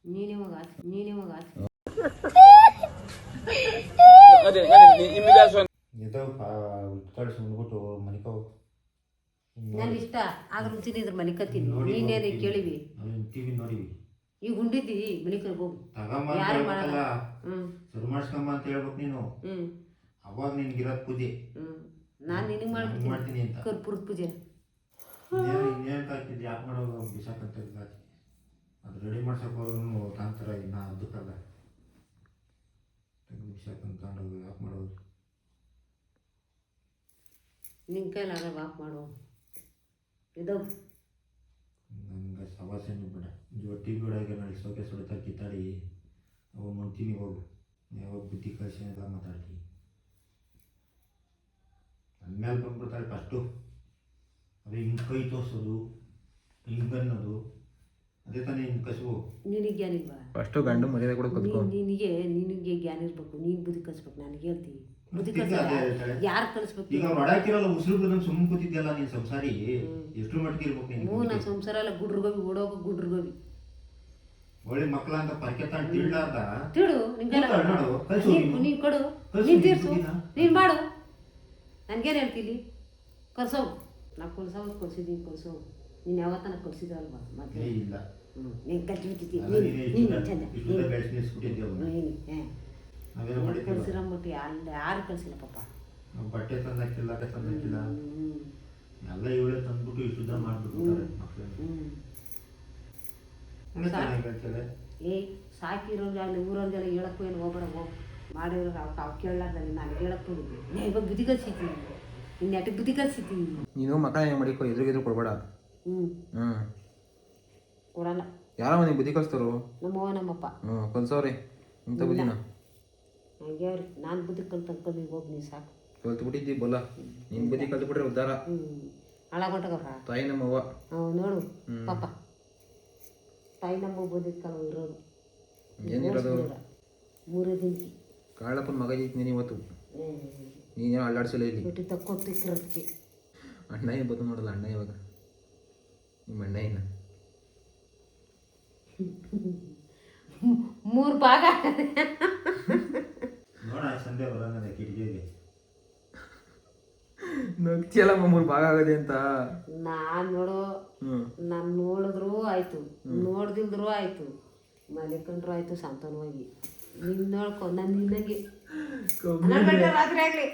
ನೀನೇ ಆಚೆ ನೀನೇ ಉಂಡ್ಬಿಟ್ಟು ನಾನು ಇಷ್ಟ ಕೇಳಿವಿ ಟಿವಿ ನೋಡಿವಿ ಈಗ ಉಂಡಿದ್ದಿ ಮನಿಕರ್ ಹೋಗು ಯಾರು ಶುರು ಅಂತ ಹೇಳ್ಬೇಕು ನೀನು ಅವಾಗ ಇರೋದ್ ಪೂಜೆ ನಾನು ನಿನಗೆ ಹಂಗ್ ಮಾಡ್ಬಿಡ್ತೀನಿ ಮಾಡ್ತೀನಿ ಅಂತ ಕರ್ಪೂರದ ಪೂಜೆ ಇನ್ನೇನು ಕಾಯ್ತಿದ್ದು ಯಾಕೆ ಮಾಡೋದು ಅದು ರೆಡಿ ಮಾಡ್ಸಕ್ಕೆ ಹೋದ್ರು ಕಾಂತಾರ ಇನ್ನು ಅದಕ್ಕಲ್ಲ ತೆಗೆದು ತಗೊಂಡೋಗಿ ಯಾಕೆ ಮಾಡೋದು. ನಿನ್ನ ಕೈಲಾಗ ವಾಕ್ ಮಾಡು. ಇದು ನಂಗೆ ಸವಾಸೇನು ಬೇಡ. ಇವಾಗ ಟಿ ನಡೆಸೋಕೆ ನಾಳೆ ಸೋಕೆ ಸುಡ್ತಾ ಕಿತ್ತಾಡಿ ಅವು ನೋಡ್ತೀನಿ ಹೋಗು. ಯಾವಾಗ ಬುದ್ಧಿ ಕಳಿಸಿ ಎಲ್ಲ ಮಾತಾಡ್ತೀನಿ ಅಂದಮೇಲೆ ಬಂದ್ಬಿಡ್ತಾರೆ ಫಸ್ಟು ಅದು ಹಿಂಗೆ ಕೈ ತೋರಿಸೋದು ಹಿಂಗೆ ಅನ್ನೋದು. ಅದೇ ತಾನೇ ಹಿಂಗೆ ಕಸುವು. ನಿನಗೆ ಜ್ಞಾನ ಇಲ್ವಾ ಫಸ್ಟು ಗಂಡು ಮರ್ಯಾದೆ ಕೂಡ ಕಲ್ತ್ಕೊ ನೀನ್- ನಿನಗೆ ನಿನಗೆ ಜ್ಞಾನ ಇರ್ಬೇಕು ನೀನು ಬುದ್ಧಿ ಕಲಿಸ್ಬೇಕು ನನಗೆ ಹೇಳ್ತೀನಿ ಬುದ್ಧಿ ಈಗ ಯಾರ್ ಅದೇ ಹೇಳ್ತಾಳೆ. ಯಾರು ಕಲಿಸ್ಬೇಕು? ಈಗ ಒಡಾಕಿರಲ್ಲ ಉಸಿರು ಬಿಡ್ದಂಗೆ ಸುಮ್ಮನೆ ಕೂತಿದ್ಯಲ್ಲ ನೀನು ಸಂಸಾರಿ. ಎಷ್ಟು ಮಟ್ಟಿಗೆ ಇರ್ಬೇಕು ಹ್ಞೂ ನೀನು ನನ್ನ ಸಂಸಾರ ಎಲ್ಲ ಗುಡ್ರಗೋಗಿ ಓಡೋಗು ಗುಡ್ರಗೋಗಿ ಒಳ್ಳೆ ಮಕ್ಕಳ ಅಂತ ಪರ್ಕೆ ತಾಂಡ್ ತಿಳ್ಲಾರ್ದ? ತಿಳು ನಿಂಗೆಲ್ಲ. ಕೂತ್ಕೊಳ್ಳಿ ನೋಡು, ಕಳ್ಸು ನೀನ್- ನೀನು. ಕೊಡು. ಕಳ್ಸು ನೀನ್ ನೀನು ತೀರ್ಸು. ಬುದ್ಧಿನ. ನೀನು ಮಾಡು. ನನ್ಗೇನು ಹೇಳ್ತೀನಿ ಕಲ್ಸೋ ನಾ ಕಲ್ಸೋ ಕೊಲ್ಸಿದೀನಿ ಕಲ್ಸೋ ನೀನು ಯಾವತ್ತನ ಕಲಿಸಿದಲ್ವಾ ಮತ್ತೆ ಇಲ್ಲ ನೀನು ಕಲ್ಸಿಬಿಟ್ಟಿದ್ದಿ ಅಲ್ಲ, ನೀನು ಚಂದ ನೀನು ಕಲ್ಸಿರಂಬಿಟ್ಟು ಯಾರು ಯಾರು ಕಲ್ಸಿಲ್ಲ ಪಾಪ ಬಟ್ಟೆ ತಂದಾಕಿಲ್ಲ ಹ್ಞೂ ಎಲ್ಲ ಇವಳೇ ತಂದ್ಬಿಟ್ಟು ಹೇಳ್ತಾರೆ ಏಯ್ ಸಾಕಿರೋರ್ಗೆ ಅಲ್ಲಿ ಊರವ್ರಿಗೆಲ್ಲ ಹೇಳಕ್ಕೂ ಏನು ಹೋಗ್ಬೇಡ ಹೋಗ್ ಮಾಡಿರೋ ಅವ್ ಅವ್ ಕೇಳಲಾರ್ದಲ್ಲಿ ನಾನು ಹೇಳಕ್ಕೆ ಹೋಗಿದ್ದೆ ನಾ ಇವಾಗ ಬುದ್ಧಿ ಕಲ್ಸಿದ್ದೀನಿ ಇನ್ನು ನೆಟ್ಟಿಗೆ ಬುದ್ಧಿ ಕಲ್ಸಿದ್ದೀನಿ ನೀನು ಮಕ್ಕಳ ಏನು ಮಾಡಿಕೊ ಎದುರಿಗೆದ್ರು ಕೊಡಬೇಡ ಹ್ಞೂ ಕೊಡಲ್ಲ. ಮನೆ ಬುದಿ ಬುದ್ಧಿ ನಮ್ಮ ನಮ್ಮವ್ವ ನಮ್ಮಪ್ಪ. ಹ್ಞೂ ಕಲ್ಸವ್ರಿ ಇಂಥ ಬುದ್ಧಿನ. ಹಂಗೆ ಅವ್ರಿ ನಾನು ಬುದ್ಧಿ ಕಲ್ತು ಕಮ್ಮಿ ಹೋಗಿ ನೀನು ಸಾಕು. ಕಲ್ತು ಬಿಟ್ಟಿದ್ದಿ ಬಲ್ಲ ನಿನ್ನ ಬುದ್ಧಿ ಕಲ್ತು ಬಿಟ್ರೆ ಉದ್ದಾರ ಹಾಳಾಗೊಂಟಾಗವ್ರ ತಾಯಿ ನಮ್ಮವ್ವ. ಹ್ಞೂ ನೋಡು ಪಾಪ. ತಾಯಿ ನಮ್ಮ ಬುದ್ಧಿ ಕಲ ಇರೋದು. ಏನಿರೋದು ಮೂರೇ ದಿನಕ್ಕೆ ಕಾಳಪ್ಪನ ಮಗ ಇತ್ತು ನೀನು ಇವತ್ತು. ನೀನೇ ಅಲ್ಲಾಡ್ಸಿಲ್ಲ ಇಲ್ಲಿ? ಬಿಟ್ಟು ತಕ್ಕೊಟ್ಟಿರೋದಕ್ಕೆ ಅಣ್ಣ ಏನು ಬದು ನೋಡಲ್ಲ ಅಣ್ಣ ಇವಾಗ. ನಿಮ್ಮ ಅಣ್ಣ ಮೂರು ಭಾಗ ನೋಡ ಸಂಡೆ ಬರೋಣ ಕಿಟಕಿಗೆ ನಗ್ತಿಯಲ್ಲಮ್ಮ ಮೂರು ಭಾಗ ಆಗದೆ ಅಂತ. ನಾನು ನೋಡು ನಾನ್ ನೋಡಿದ್ರು ಆಯ್ತು ನೋಡ್ದಿಲ್ದ್ರು ಆಯ್ತು ಮಲಿಕೊಂಡ್ರು ಆಯ್ತು ಸಂತಾನವಾಗಿ. ನಿನ್ನ ನೋಡ್ಕೊ ನಾನು ನಿನ್ನಂಗೆ. ರಾತ್ರಿ ಆಗ್ಲಿ.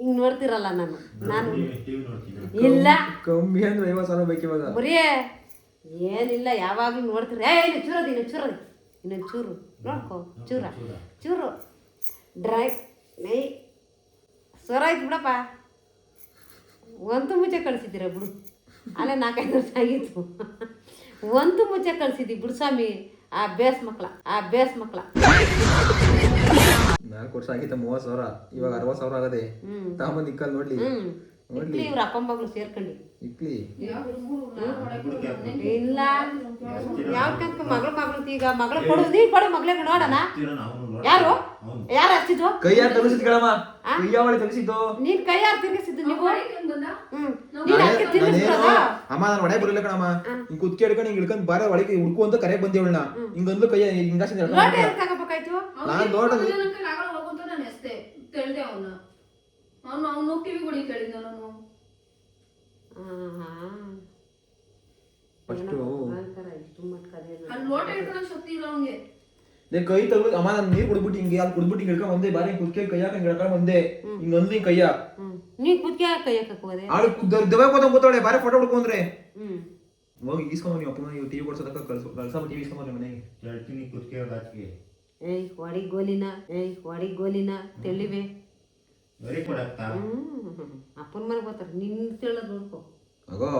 ಹಿಂಗ್ ನೋಡ್ತಿರಲ್ಲ ನಾನು. ನಾನು ಇಲ್ಲ. ಕಮ್ಮಿ ಅಂದ್ರೆ ಐವತ್ತು ಸಾವಿರ ಬೇಕು ಇವಾಗ ಬರೀ ಏನಿಲ್ಲ ಯಾವಾಗ್ಲೂ ನೋಡ್ತೀರ. ಏ ಇನ್ನು ಚೂರದು ಇನ್ನು ಚೂರದು ಇನ್ನೊಂದು ಚೂರು. ನೋಡ್ಕೊ ಚೂರ. ಚೂರು. ಡ್ರೈ ನೈ. ಸ್ವರ ಆಯ್ತು ಬಿಡಪ್ಪ. ಒಂದು ಮುಚ್ಚೆ ಕಳಿಸಿದ್ದೀರ ಬಿಡು. ಅಲ್ಲೇ ನಾಲ್ಕೈದು ವರ್ಷ ಆಗಿತ್ತು. ಒಂದು ಮುಚ್ಚೆ ಕಳಿಸಿದ್ದಿ ಬಿಡು ಸ್ವಾಮಿ. ಆ ಬೇಸ್ ಮಕ್ಳ ಆ ಬೇಸ್ ಮಕ್ಳ. ನಾಲ್ಕು ವರ್ಷ ಆಗಿತ್ತ ಮೂವತ್ತು ಸಾವಿರ. ಇವಾಗ ಅರವತ್ತು ಸಾವಿರ ಆಗದೆ. ತಗೊಂಬಂದು ಇಕ್ಕಲ್ ನೋಡ್ಲಿ. ನೋಡ್ಲಿ. ಇಕ್ಲಿ ಇವ್ರ ಅಪ್ಪ ಮಗಳು ಸೇರ್ಕೊಂಡು. ಇಕ್ಲಿ. ಇಲ್ಲ. ಯಾವ್ಕಂತ ಮಗಳ ಮಗಳು ಈಗ ಮಗಳು ಕೊಡು ನೀ ಕೊಡು ಮಗಳಿಗೆ ನೋಡಣ. ಯಾರು ಯಾರು? ಹಚ್ಚಿದ್ದು ಕೈ ಯಾರು ತಲುಸಿದ್ ಕೇಳಮ್ಮ. ಕೈ ಯಾವಳಿ ತಲುಸಿದ್ದು ನೀನ್ ಕೈ ಯಾರು ತಿರ್ಗಿಸಿದ್ದು ನೀವು? ಅಮ್ಮ ನಾನು ಒಡೆ ಬರಲಿಲ್ಲ ಕಣಮ್ಮ. ಹಿಂಗ್ ಕುತ್ಕೆ ಹಿಡ್ಕೊಂಡು ಹಿಂಗ್ ಹಿಡ್ಕೊಂಡು ಬಾರ ಒಳಗೆ ಹುಡ್ಕು ಅಂತ ಕರೆ ಬಂದಿ ಅವಳನ್ನ ಹಿಂಗಂದ್ಲು ಕೈ ಹಿಂಗಾಸಿಂದ ನಾನ್ ನೋಡ ಅವನ್ನ ಅವನು ಅವನು ಕಿವಿ ಗುಡಿ ಕೇಳಿದ್ದ ನಾನು ಫಸ್ಟು ಅಲ್ಲಿ ಲೋಟ ಇಟ್ಕೊಳಕ್ ಶಕ್ತಿ ಇಲ್ಲ ಅವನಿಗೆ. ಲೇ ಕೈ ತಗೊಂಡು ಅಮ್ಮ ನಾನು ನೀರು ಕುಡ್ಬಿಟ್ಟು ಹಿಂಗೆ ಅಲ್ಲಿ ಕುಡ್ಬಿಟ್ಟು ಹಿಂಗೆ ಹಿಡ್ಕೊಂಡು ಬಂದೆ ಬಾರಿ ಕುತ್ಕೆ ಕೈ ಹಾಕಂಗೆ ಹಿಡ್ಕೊಂಡು ಬಂದೆ. ಹಿಂಗ್ ಅಂದ್ಲು ಹಿಂಗ್ ಕೈಯ ನೀ ಕುದ್ಕೆ ಕೈ ಹಾಕಕ್ ಹೋದೆ ಆಳು ದವೆ ಕೋತ ಗೊತ್ತಾಳೆ ಬಾರಿ ಫೋಟೋ ಹುಡ್ಕೊಂಡ್ರೆ ಹೋಗಿ ಈಸ್ಕೊಂಬ ನೀವು ಅಪ್ಪನ ನೀವು ಟಿವಿ ಕೊಡ್ಸೋದಕ್ಕೆ ಕಳ್ಸು ಕಳ್ಸಮ್ಮ ಟಿವಿ ಇಸ್ಕೊಂಬರ್ರಿ ಮನೆಗೆ. ಹೇಳ್ತೀನಿ ಕುತ್ಕೆ ಆಚೆಗೆ. ಏಯ್ ಹೊಡಿ ಗೋಲಿನ ಏಯ್ ಹೊಡಿ ಗೋಲಿನ ತೆಳಿವೆ ವೆರಿ ಗುಡ್ ಆಗ್ತಾ ಹ್ಮ್ ಅಪ್ಪನ ಮನೆಗೆ ಬರ್ತಾರೆ ನಿನ್ನ ತಿಳೋದು ನೋಡ್ಕೊ. ಅಗೋ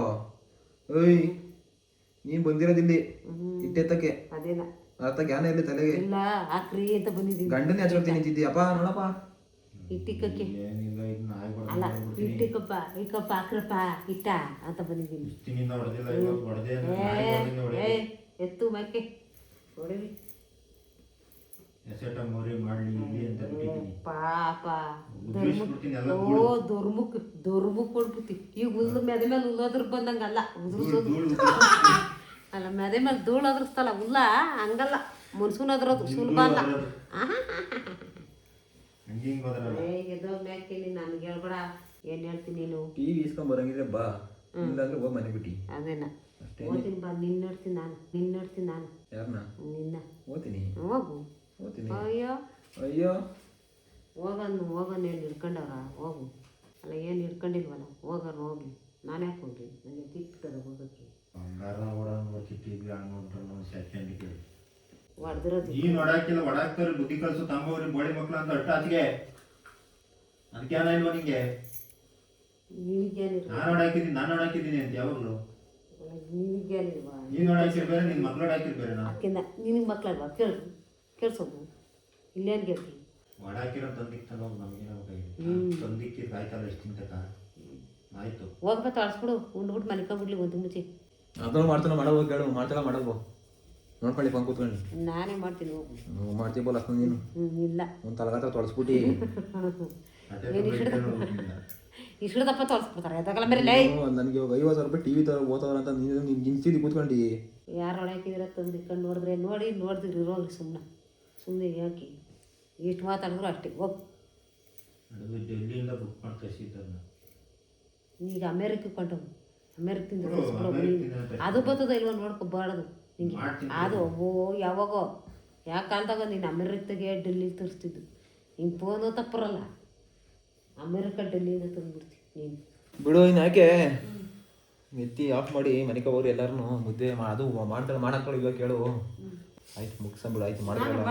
ಏಯ್ ನೀನ್ ಬಂದಿರೋದಿಲ್ಲಿ. ಇಟ್ಟೆತ್ತಕ್ಕೆ ಅದೇನ. ಅರ್ಥ ಜ್ಞಾನ ಇರಲಿ ತಲೆಗೆ. ಇಲ್ಲ ಹಾಕ್ರಿ ಅಂತ ಬಂದಿದ್ದೀನಿ. ಗಂಡನೇ ಹಚ್ಕೊಳ್ತೀನಿ ನಿಂತಿದ್ದಿ ಅಪ್ಪ ನೋಡಪ್ಪ. ಇಟ್ಟಿಕ್ಕಕ್ಕೆ. ಏನಿಲ್ಲ ಇದು ನಾಯಿ ಅಲ್ಲ ಇಟ್ಟಿಕ್ಕಪ್ಪ ಇಕ್ಕಪ್ಪ ಹಾಕ್ರಪ್ಪ ಇಟ್ಟ ಅಂತ ಬಂದಿದ್ದೀನಿ. ಹೊಡೆದಿಲ್ಲ ಹೊಡೆದೆ ಎತ್ತು ಮಕ್ಕೆ ಹೊಡಿವಿ ಎಸೆಟ ಮೋರಿ ಮಾಡಲಿ ಇಲ್ಲಿ ಅಂತ ಬಿಟ್ಟಿದ್ದೀನಿ. ಪಾಪ. ಉದ್ರಿಸ್ಬಿಡ್ತೀನಿ ಎಲ್ಲ ಓ ದುರ್ಮುಖ ದುರ್ಮುಖ ಕೊಡ್ಬಿಡ್ತಿ ಈಗ ಉಲ್ ಮೆದೆ ಮೇಲೆ ಉಲ್ಲೋದ್ರ ಬಂದಂಗಲ್ಲ. ಉದುರ್ಸೋದು ಧೂಳು ಉದ್ರಿಸ್ಬಿಡ್ತೀನಿ. ಅಲ್ಲ ಮೆದೆ ಮೇಲೆ ಧೂಳು ಅದ್ರಸ್ತಲ್ಲ ಉಲ್ಲ ಹಂಗಲ್ಲ. ಮುನ್ಸೂನ್ ಅದ್ರದು ಸುಲಭ ಅಲ್ಲ. ಹಂಗೆ ಹಿಂಗೆ ಹೋದ್ರಲ್ಲ ಎದ್ದೋ ಮ್ಯಾಕೆ ನನಗೆ ಹೇಳ್ಬೇಡ. ಏನು ಹೇಳ್ತೀನಿ ನೀನು? ಇಸ್ಕೊಂಡ್ ಬರಂಗಿದ್ರೆ ಬಾ. ಇಲ್ಲಾಂದ್ರೆ ಹೋಗಿ ಮನೆ ಬಿಟ್ಟು ಅದೇನ? ಅಷ್ಟೇ ಓದ್ತೀನಿ ಬಾ ನಿನ್ನ ನೋಡ್ತೀನಿ ನಾನು. ನಿನ್ನ ನೋಡ್ತೀನಿ ನಾನು. ಯಾರನ್ನ ನಿನ್ನ. ಓದ್ತೀನಿ. ಹೋಗು. ಓದ್ತೀನಿ. ಅಯ್ಯೋ. ಅಯ್ಯೋ. ಹೋಗನ್ನು ಹೋಗನ್ನು ಏನು ಹಿಡ್ಕೊಂಡವ್ರ? ಹೋಗು. ಅಲ್ಲ ಏನು ಹಿಡ್ಕೊಂಡಿಲ್ವಲ್ಲ? ಹೋಗೋಣ ಹೋಗಿ. ನಾನು ಯಾಕೆ ಹೋಗ್ಲಿ ನನಗೆ ತಿಕ್ಕದ ಹೋಗೋಕ್ಕೆ. ಬಂಗಾರ ಓಡೋಣ ಬರ್ತಿದ್ವಿ ಹಂಗೆ ನೋಡ್ಕೊಂಡು ಸೆಕೆಂಡ್ಗೆ ಹೊಡೆದಿರೋದು ಈ ನೋಡಾಕಿಲ್ಲ ಒಡಾಕ್ತಾರೆ ಬುದ್ಧಿ ಕಲ್ಸು ತಮ್ಮವ್ರಿ ಬೋಳಿ ಮಕ್ಳು ಅಂತ ಅಟ್ಟ ಆಚೆಗೆ ಅದಕ್ಕೆ ಏನಾಯ್ಲ್ವ ನಿಂಗೆ? ನಿನಗೇನಿಲ್ಲ ನಾನು ನೋಡಾಕಿದ್ದೀನಿ ನಾನು ನೋಡಾಕಿದ್ದೀನಿ ಅಂತ ಯಾವಾಗಲೂ. ನೀನು ನೋಡಾಕಿರ್ ಬೇರೆ ನಿನ್ನ ಮಕ್ಳು ನೋಡಾಕಿರ್ ಬೇರೆ ನಾ ಅಕ್ಕಿಂದ ನಿನಗೆ ಮಕ್ಳಲ್ವಾ? ಕೇಳು. ಕೇಳಿಸೋದು ಇಲ್ಲೇನು ಗೆಲ್ತಿ ಒಡಾಕಿರೋ ತಂದಿಕ್ತಲ್ಲ ನಮಗೇನೋ ನಮ್ಗೆ ಬೇಕಾಗಿದೆ ತಂದಿಕ್ಕಿದ್ ಆಯ್ತಲ್ಲ ಎಷ್ಟು ತಿಂತಕ ಆಯ್ತು. ಹೋಗ್ಬೇಕು ತಳಿಸ್ಬಿಡು ಉಂಡ್ಬಿಟ್ಟು ಮಲ್ಕೊಂಬಿಡ್ಲಿ ಒಂದು ಮುಚ್ಚಿ ಅದನ್ನು ಮಾಡ್ತಾನೆ ಮಾಡೋ ಕೇಳು. ಮಾಡ್ತಾಳ ಮಾಡೋದು ನೋಡ್ಕೊಳ್ಳಿ ಪಂಕ್ ಕೂತ್ಕೊಳ್ಳಿ ನಾನೇ ಮಾಡ್ತೀನಿ ಹೋಗು. ನೀವು ಮಾಡ್ತೀವಲ್ಲ ಅಷ್ಟೊಂದು ನೀನು. ಇಲ್ಲ. ಒಂದು ತಲಗಾತ ತೊಳಸ್ಬಿಟ್ಟು ಇಷ್ಟದಪ್ಪ ತೋರಿಸ್ಬಿಡ್ತಾರೆ ಎದಾಗಲ್ಲ ಮೇರೆ ಲೈ. ನನಗೆ ಇವಾಗ ಐವತ್ತು ಸಾವಿರ ರೂಪಾಯಿ ಟಿ ವಿ ತರ ಓದವ್ರ ಅಂತ ನೀನು ನಿನ್ ನಿಂತಿದ್ದು ಕೂತ್ಕೊಂಡು. ಯಾರು ಹೊಳಕಿದ್ರೆ ತಂದು? ಕಂಡು ನೋಡಿದ್ರೆ ನೋಡಿ ನೋಡಿದ್ರಿ ಇರೋಗ್ರಿ ಸುಮ್ಮನೆ ಸುಮ್ಮನೆ ಯಾಕೆ? ಎಷ್ಟು ಮಾತಾಡಿದ್ರು ಅಷ್ಟೇ. ಹೋಗಿ ಅದು ಡೆಲ್ಲಿಯಿಂದ ಬುಕ್ ಮಾಡಿ ಕಳಿಸಿದ್ದನ್ನ ಈಗ ಅಮೇರಿಕಕ್ಕೆ ಕೊಂಡವು ಅಮೇರಿಕದಿಂದ ಅಮೇರಿಕದಿಂದ ಅದು ಬರ್ತದ ಇಲ್ವ ನೋಡ್ಕೊಬಾರ್ದು ನಿಂಗೆ. ಅದು ಓ ಯಾವಾಗೋ. ಯಾವ ಕಾಲದಾಗ ನೀನು ಅಮೇರಿಕದಾಗೆ ಡೆಲ್ಲಿ ತರಿಸ್ತಿದ್ದು. ಹಿಂಗೆ ಫೋನು ತಪ್ಪರಲ್ಲ. ಅಮೇರಿಕ ಡೆಲ್ಲಿಯಿಂದ ತಂದುಬಿಡ್ತಿ ನೀನು. ಬಿಡು ಇನ್ನು ಯಾಕೆ? ಎತ್ತಿ ಆಫ್ ಮಾಡಿ ಮನೆಗೆ ಹೋಗ್ರಿ ಎಲ್ಲಾರು ಮುದ್ದೆ ಮಾಡೋದು ಅದು ಮಾಡ್ತಾರೆ. ಮಾಡಾಕೊಳ್ಳಿ ಇವಾಗ ಕೇಳು. ಆಯ್ತು ಮುಗಿಸ್ಬಿಡು ಆಯ್ತು ಮಾಡಿದ್ರಲ್ಲ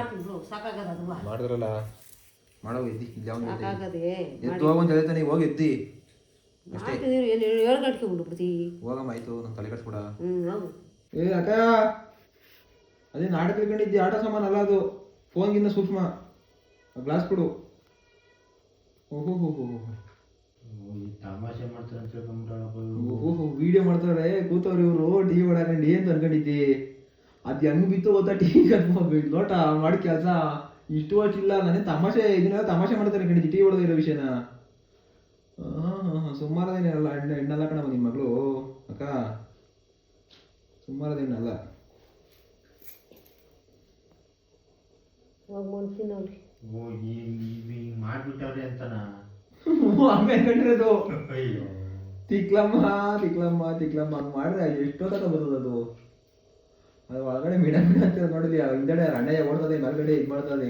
ಮಾಡಿದ್ರಲ್ಲ. ಮಾಡೋ ಎದ್ದಿ ಇಲ್ಲ ಅವ್ನು ಎದ್ದಿ. ಹೋಗಂತ ಹೇಳ್ತಾನೆ ಹೋಗಿ ಎದ್ದಿ. ಏಳು ಗಂಟೆಗೆ ಹೋಗಮ್ಮ ಆಯ್ತು ನಾನು ತಲೆ ಕಟ್ಸ್ಬಿಡ ಏ ಅಕ್ಕ. ಅದೇ ನಾಟಕ ತಿಳ್ಕೊಂಡಿದ್ದೆ ಆಟ ಸಾಮಾನು ಅಲ್ಲ ಅದು. ಫೋನ್ಗಿಂತ ಸೂಕ್ಷ್ಮ. ಗ್ಲಾಸ್ ಕೊಡು. ಓಹೋ ಹೋ ಹೋ ತಮಾಷೆ ಮಾಡ್ತಾರೆ ಅಂತ ತಿಳ್ಕೊಂಬಿಟ್ಟಾಳಪ್ಪ ಓಹೋ ವಿಡಿಯೋ ಮಾಡ್ತಾರೆ ಕೂತವ್ರೆ ಇವರು ಟಿ ವಿ ಹೊಡಕಂಡು ಏನು ಅನ್ಕೊಂಡಿದ್ದಿ? ಅದು ಹೆಂಗ್ ಬಿತ್ತು ಗೊತ್ತಾ? ಟಿ ವಿ ಲೋಟ ಮಾಡಿ ಕೆಲಸ. ಇಷ್ಟು ವರ್ಷ ಇಲ್ಲ ನಾನೇ ತಮಾಷೆ ಇದನ್ನ ತಮಾಷೆ ಮಾಡ್ತಾರೆ ಅನ್ಕೊಂಡಿದ್ದಿ ಟಿ ವಿ ಹೊಡೆದಿರೋ ವಿಷಯನ. ಹಾಂ ಅಲ್ಲ ಸುಮಾರದೇನಲ್ಲ ಹೆಣ್ಣು ಹೆಣ್ಣಲ್ಲ ಕಣವ ನಿಮ್ಮ ಮಗಳು. ಅಕ್ಕ ಸುಮಾರದೇನಲ್ಲ ಮಾಡ್ಬಿಟ್ಟವ್ರೆ ಅಂತನ ಆಮೇಲೆ ಅಯ್ಯೋ. ತಿಕ್ಲಮ್ಮ ತಿಕ್ಲಮ್ಮ ತಿಕ್ಲಮ್ಮ. ಹಂಗೆ ಮಾಡಿದ್ರೆ ಎಷ್ಟೊತ್ತ ಬರ್ತದೆ ಅದು ಒಳಗಡೆ ಮಿಡ ಮಿಡ ಅಂತ ನೋಡಿದ್ವಿ ಹಿಂದಡೆ ಅಣ್ಣಯ್ಯ ಓಡ್ತದೆ, ಮಲ್ಗಡೆ ಇದು ಮಾಡ್ತದೆ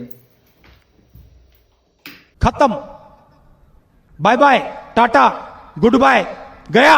ಖತಮ್. ಬಾಯ್ ಬಾಯ್ ಟಾಟಾ ಗುಡ್ ಬಾಯ್ ಗಯಾ